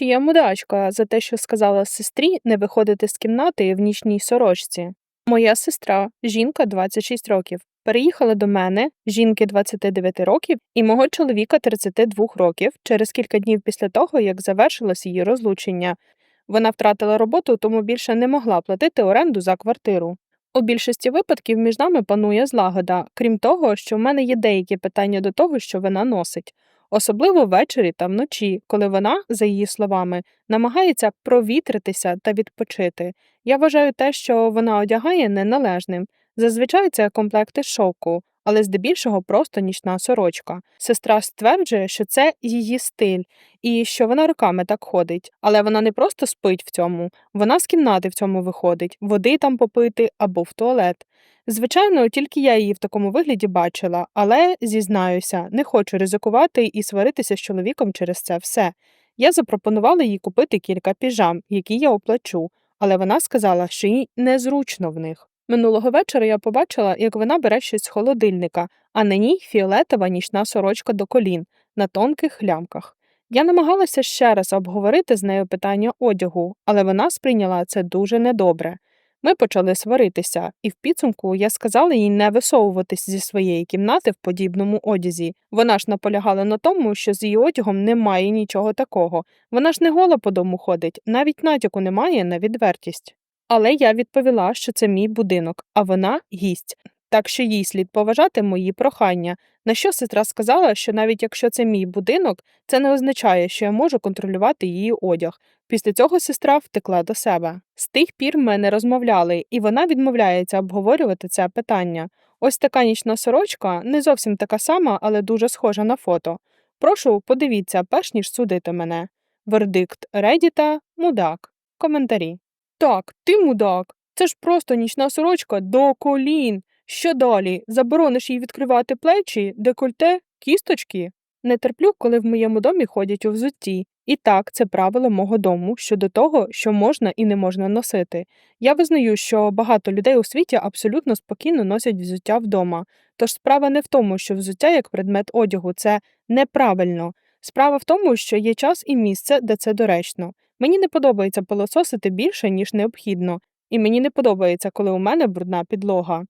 Чи я мудачка за те, що сказала сестрі не виходити з кімнати в нічній сорочці? Моя сестра, жінка 26 років, переїхала до мене, жінки 29 років, і мого чоловіка 32 років через кілька днів після того, як завершилось її розлучення. Вона втратила роботу, тому більше не могла платити оренду за квартиру. У більшості випадків між нами панує злагода, крім того, що в мене є деякі питання до того, що вона носить, особливо ввечері та вночі, коли вона, за її словами, намагається провітритися та відпочити. Я вважаю те, що вона одягає неналежним. Зазвичай це комплекти шовку, але здебільшого просто нічна сорочка. Сестра стверджує, що це її стиль і що вона роками так ходить, але вона не просто спить в цьому, вона з кімнати в цьому виходить, води там попити або в туалет. Звичайно, тільки я її в такому вигляді бачила, але зізнаюся, не хочу ризикувати і сваритися з чоловіком через це все. Я запропонувала їй купити кілька піжам, які я оплачу, але вона сказала, що їй незручно в них. Минулого вечора я побачила, як вона бере щось з холодильника, а на ній фіолетова нічна сорочка до колін на тонких лямках. Я намагалася ще раз обговорити з нею питання одягу, але вона сприйняла це дуже недобре. Ми почали сваритися, і в підсумку я сказала їй не висовуватись зі своєї кімнати в подібному одязі. Вона ж наполягала на тому, що з її одягом немає нічого такого. Вона ж не гола по дому ходить, навіть натяку немає на відвертість. Але я відповіла, що це мій будинок, а вона гість, так що їй слід поважати мої прохання. На що сестра сказала, що навіть якщо це мій будинок, це не означає, що я можу контролювати її одяг. Після цього сестра втекла до себе. З тих пір ми не розмовляли, і вона відмовляється обговорювати це питання. Ось така нічна сорочка, не зовсім така сама, але дуже схожа на фото. Прошу, подивіться, перш ніж судити мене. Вердикт Редіта мудак. Коментарі. Так, ти мудак. Це ж просто нічна сорочка до колін. Що далі? Заборониш їй відкривати плечі, декольте, кісточки? Не терплю, коли в моєму домі ходять у взутті. І так, це правило мого дому щодо того, що можна і не можна носити. Я визнаю, що багато людей у світі абсолютно спокійно носять взуття вдома. Тож справа не в тому, що взуття як предмет одягу це неправильно. Справа в тому, що є час і місце, де це доречно. Мені не подобається пилососити більше, ніж необхідно, і мені не подобається, коли у мене брудна підлога.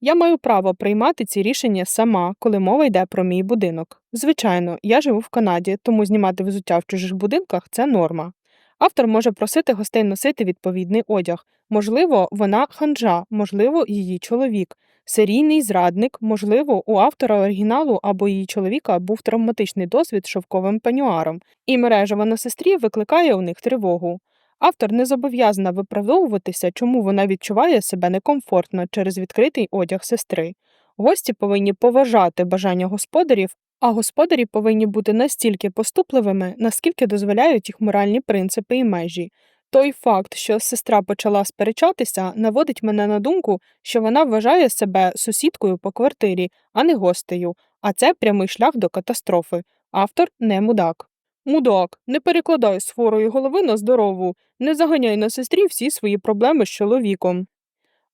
Я маю право приймати ці рішення сама, коли мова йде про мій будинок. Звичайно, я живу в Канаді, тому знімати взуття в чужих будинках це норма. Автор може просити гостей носити відповідний одяг. Можливо, вона ханжа, можливо, її чоловік, серійний зрадник, можливо, у автора оригіналу або її чоловіка був травматичний досвід шовковим пенюаром, і мережева на сестрі викликає у них тривогу. Автор не зобов'язана виправдовуватися, чому вона відчуває себе некомфортно через відкритий одяг сестри. Гості повинні поважати бажання господарів, а господарі повинні бути настільки поступливими, наскільки дозволяють їх моральні принципи і межі. Той факт, що сестра почала сперечатися, наводить мене на думку, що вона вважає себе сусідкою по квартирі, а не гостею, а це прямий шлях до катастрофи. Автор не мудак. Мудак, не перекладай з хворої голови на здорову, не заганяй на сестрі всі свої проблеми з чоловіком.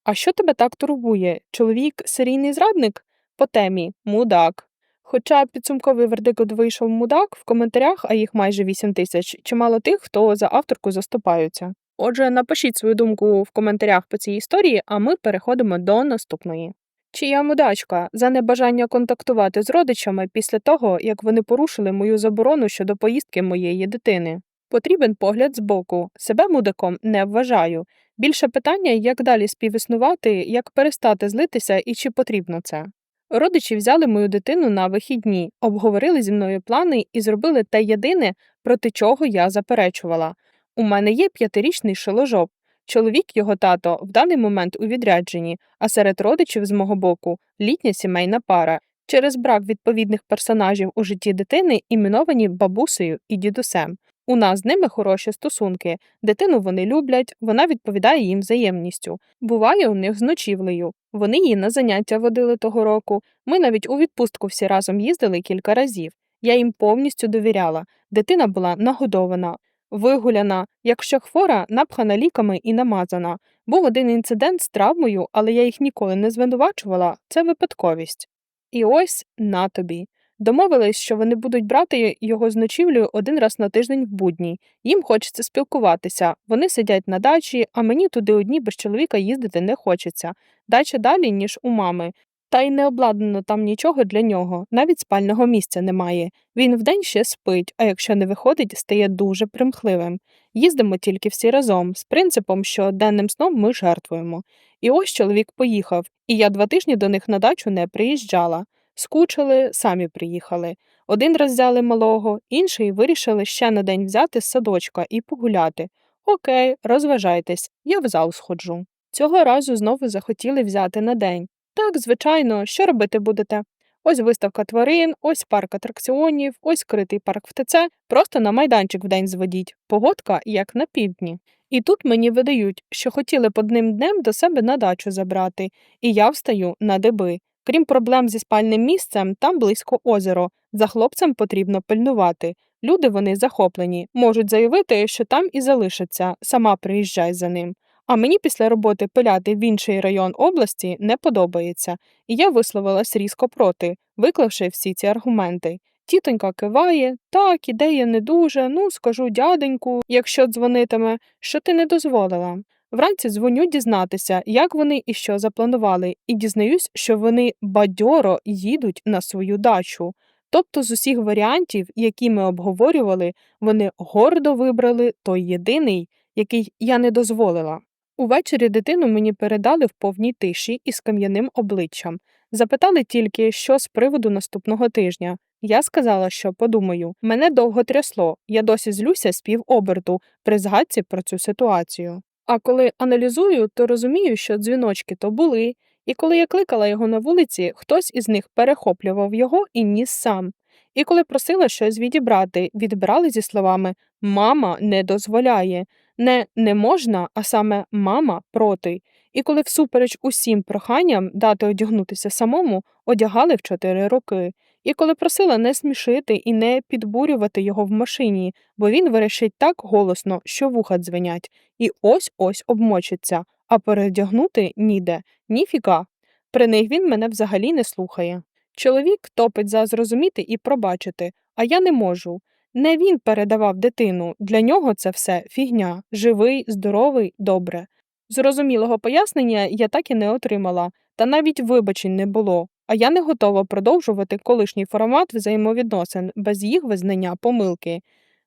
А що тебе так турбує? Чоловік серійний зрадник? По темі мудак. Хоча підсумковий вердикт вийшов мудак в коментарях, а їх майже 8 тисяч, чимало тих, хто за авторку заступаються. Отже, напишіть свою думку в коментарях по цій історії, а ми переходимо до наступної. Чи я мудачка за небажання контактувати з родичами після того, як вони порушили мою заборону щодо поїздки моєї дитини? Потрібен погляд збоку. Себе мудаком не вважаю. Більше питання, як далі співіснувати, як перестати злитися і чи потрібно це. Родичі взяли мою дитину на вихідні, обговорили зі мною плани і зробили те єдине, проти чого я заперечувала. У мене є п'ятирічний шоложоп. Чоловік, його тато, в даний момент у відрядженні, а серед родичів з мого боку літня сімейна пара. Через брак відповідних персонажів у житті дитини іменовані бабусею і дідусем. У нас з ними хороші стосунки. Дитину вони люблять, вона відповідає їм взаємністю. Буває у них з ночівлею. Вони її на заняття водили того року. Ми навіть у відпустку всі разом їздили кілька разів. Я їм повністю довіряла. Дитина була нагодована, вигуляна, якщо хвора, напхана ліками і намазана. Був один інцидент з травмою, але я їх ніколи не звинувачувала це випадковість. І ось на тобі. Домовились, що вони будуть брати його з ночівлею один раз на тиждень в будні. Їм хочеться спілкуватися. Вони сидять на дачі, а мені туди одні без чоловіка їздити не хочеться. Дача далі, ніж у мами. Та й не обладнано там нічого для нього, навіть спального місця немає. Він вдень ще спить, а якщо не виходить, стає дуже примхливим. Їздимо тільки всі разом, з принципом, що денним сном ми жертвуємо. І ось чоловік поїхав, і я два тижні до них на дачу не приїжджала. Скучили, самі приїхали. Один раз взяли малого, інший вирішили ще на день взяти з садочка і погуляти. Окей, розважайтесь, я в зал сходжу. Цього разу знову захотіли взяти на день. Так, звичайно, що робити будете? Ось виставка тварин, ось парк атракціонів, ось критий парк в ТЦ. Просто на майданчик вдень зводіть. Погодка як на півдні. І тут мені видають, що хотіли б одним днем до себе на дачу забрати, і я встаю на деби. Крім проблем зі спальним місцем, там близько озеро. За хлопцем потрібно пильнувати. Люди вони захоплені, можуть заявити, що там і залишаться, сама приїжджай за ним. А мені після роботи пиляти в інший район області не подобається, і я висловилась різко проти, виклавши всі ці аргументи. Тітонька киває, так, ідея не дуже, ну скажу дяденьку, якщо дзвонитиме, що ти не дозволила. Вранці дзвоню дізнатися, як вони і що запланували, і дізнаюсь, що вони бадьоро їдуть на свою дачу. Тобто з усіх варіантів, які ми обговорювали, вони гордо вибрали той єдиний, який я не дозволила. Увечері дитину мені передали в повній тиші із кам'яним обличчям. Запитали тільки, що з приводу наступного тижня. Я сказала, що подумаю, мене довго трясло, я досі злюся з півоберту при згадці про цю ситуацію. А коли аналізую, то розумію, що дзвіночки то були, і коли я кликала його на вулиці, хтось із них перехоплював його і ніс сам. І коли просила щось відібрати, відбирали зі словами Мама не дозволяє, не не можна, а саме мама проти. І коли всупереч усім проханням дати одягнутися самому, одягали в чотири роки. І коли просила не смішити і не підбурювати його в машині, бо він верещить так голосно, що вуха дзвенять, і ось ось обмочиться, а передягнути ніде, ніфіга. При них він мене взагалі не слухає. Чоловік топить за зрозуміти і пробачити, а я не можу. Не він передавав дитину, для нього це все фігня, живий, здоровий, добре. Зрозумілого пояснення я так і не отримала, та навіть вибачень не було, а я не готова продовжувати колишній формат взаємовідносин без їх визнання помилки.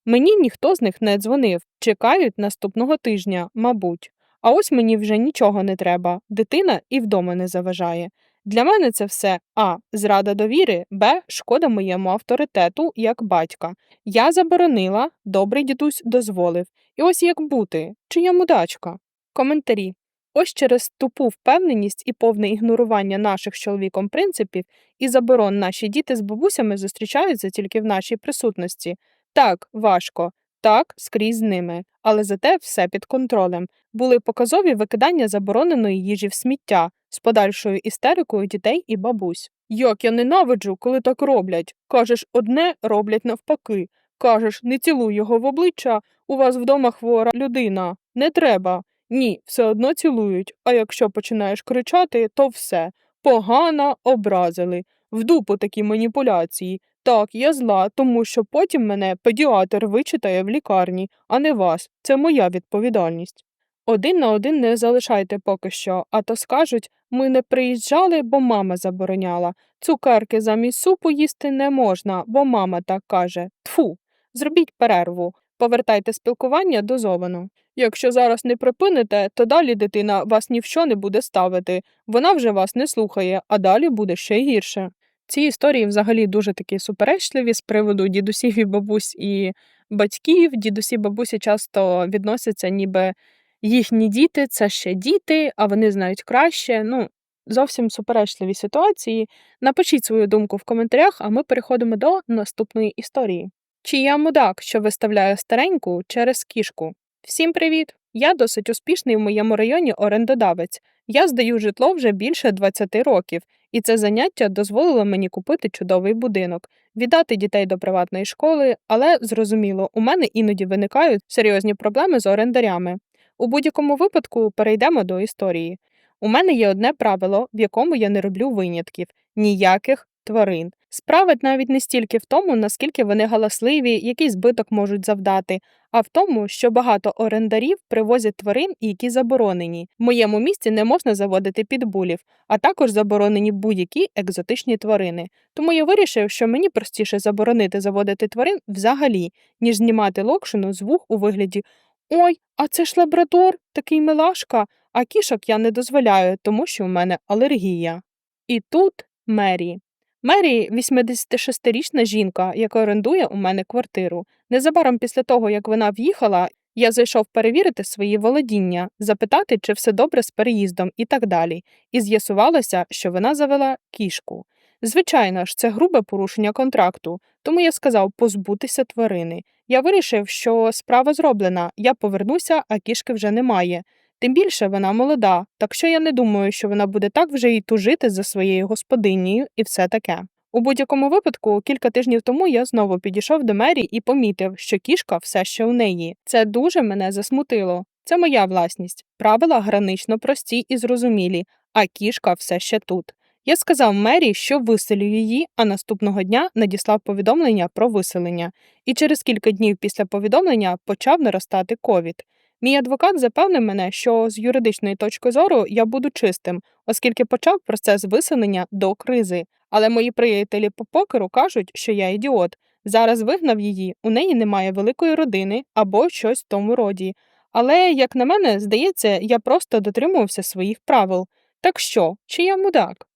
Мені ніхто з них не дзвонив, чекають наступного тижня, мабуть. А ось мені вже нічого не треба, дитина і вдома не заважає. Для мене це все А. Зрада довіри, Б. Шкода моєму авторитету як батька. Я заборонила, добрий дідусь дозволив. І ось як бути, чи я мудачка? Коментарі. Ось через тупу впевненість і повне ігнорування наших чоловіком принципів і заборон наші діти з бабусями зустрічаються тільки в нашій присутності. Так, важко, так, скрізь з ними, але зате все під контролем. Були показові викидання забороненої їжі в сміття з подальшою істерикою дітей і бабусь. Як я ненавиджу, коли так роблять. Кажеш, одне роблять навпаки. Кажеш, не цілуй його в обличчя, у вас вдома хвора людина. Не треба. Ні, все одно цілують. А якщо починаєш кричати, то все. Погано образили. В дупу такі маніпуляції. Так, я зла, тому що потім мене педіатр вичитає в лікарні, а не вас. Це моя відповідальність. Один на один не залишайте поки що, а то скажуть ми не приїжджали, бо мама забороняла. Цукерки замість супу їсти не можна, бо мама так каже. Тфу, зробіть перерву, повертайте спілкування дозовано. Якщо зараз не припините, то далі дитина вас ні в що не буде ставити. Вона вже вас не слухає, а далі буде ще гірше. Ці історії взагалі дуже такі суперечливі з приводу дідусів і бабусь і батьків. Дідусі бабусі часто відносяться, ніби їхні діти це ще діти, а вони знають краще. Ну, зовсім суперечливі ситуації. Напишіть свою думку в коментарях, а ми переходимо до наступної історії. Чи я мудак, що виставляю стареньку через кішку? Всім привіт! Я досить успішний в моєму районі орендодавець. Я здаю житло вже більше 20 років, і це заняття дозволило мені купити чудовий будинок, віддати дітей до приватної школи, але зрозуміло, у мене іноді виникають серйозні проблеми з орендарями. У будь-якому випадку перейдемо до історії. У мене є одне правило, в якому я не роблю винятків ніяких тварин. Справа навіть не стільки в тому, наскільки вони галасливі, який збиток можуть завдати, а в тому, що багато орендарів привозять тварин, які заборонені. В моєму місті не можна заводити підбулів, а також заборонені будь-які екзотичні тварини. Тому я вирішив, що мені простіше заборонити заводити тварин взагалі, ніж знімати локшину з вух у вигляді Ой, а це ж лабрадор, такий милашка, а кішок я не дозволяю, тому що в мене алергія. І тут Мері. Мері 86-річна жінка, яка орендує у мене квартиру. Незабаром після того, як вона в'їхала, я зайшов перевірити свої володіння, запитати, чи все добре з переїздом і так далі, і з'ясувалося, що вона завела кішку. Звичайно ж, це грубе порушення контракту, тому я сказав позбутися тварини. Я вирішив, що справа зроблена, я повернуся, а кішки вже немає. Тим більше вона молода, так що я не думаю, що вона буде так вже й тужити за своєю господинею і все таке. У будь-якому випадку, кілька тижнів тому я знову підійшов до Мері і помітив, що кішка все ще у неї. Це дуже мене засмутило. Це моя власність. Правила гранично прості і зрозумілі, а кішка все ще тут. Я сказав Мері, що виселю її, а наступного дня надіслав повідомлення про виселення, і через кілька днів після повідомлення почав наростати ковід. Мій адвокат запевнив мене, що з юридичної точки зору я буду чистим, оскільки почав процес виселення до кризи. Але мої приятелі по покеру кажуть, що я ідіот. Зараз вигнав її, у неї немає великої родини або щось в тому роді. Але, як на мене, здається, я просто дотримувався своїх правил. Так що, чи я мудак?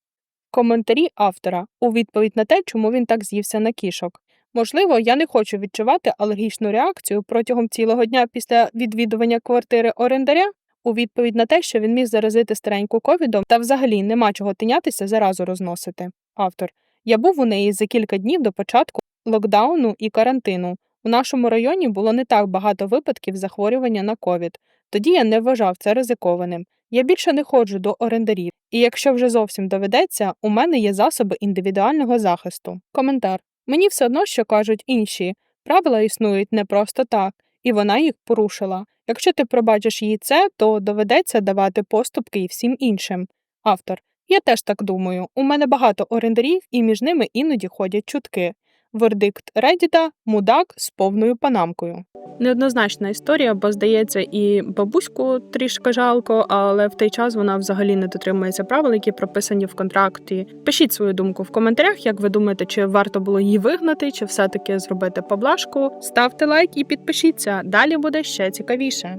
Коментарі автора у відповідь на те, чому він так з'ївся на кішок. Можливо, я не хочу відчувати алергічну реакцію протягом цілого дня після відвідування квартири орендаря. У відповідь на те, що він міг заразити стареньку ковідом, та взагалі нема чого тинятися, заразу розносити. Автор. Я був у неї за кілька днів до початку локдауну і карантину. У нашому районі було не так багато випадків захворювання на ковід. Тоді я не вважав це ризикованим. Я більше не ходжу до орендарів, і якщо вже зовсім доведеться, у мене є засоби індивідуального захисту. Коментар. Мені все одно, що кажуть інші. Правила існують не просто так, і вона їх порушила. Якщо ти пробачиш їй це, то доведеться давати поступки і всім іншим. Автор. Я теж так думаю. У мене багато орендарів, і між ними іноді ходять чутки. Вердикт Редіта мудак з повною панамкою. Неоднозначна історія, бо здається, і бабуську трішки жалко, але в той час вона взагалі не дотримується правил, які прописані в контракті. Пишіть свою думку в коментарях, як ви думаєте, чи варто було її вигнати, чи все-таки зробити поблажку. Ставте лайк і підпишіться. Далі буде ще цікавіше.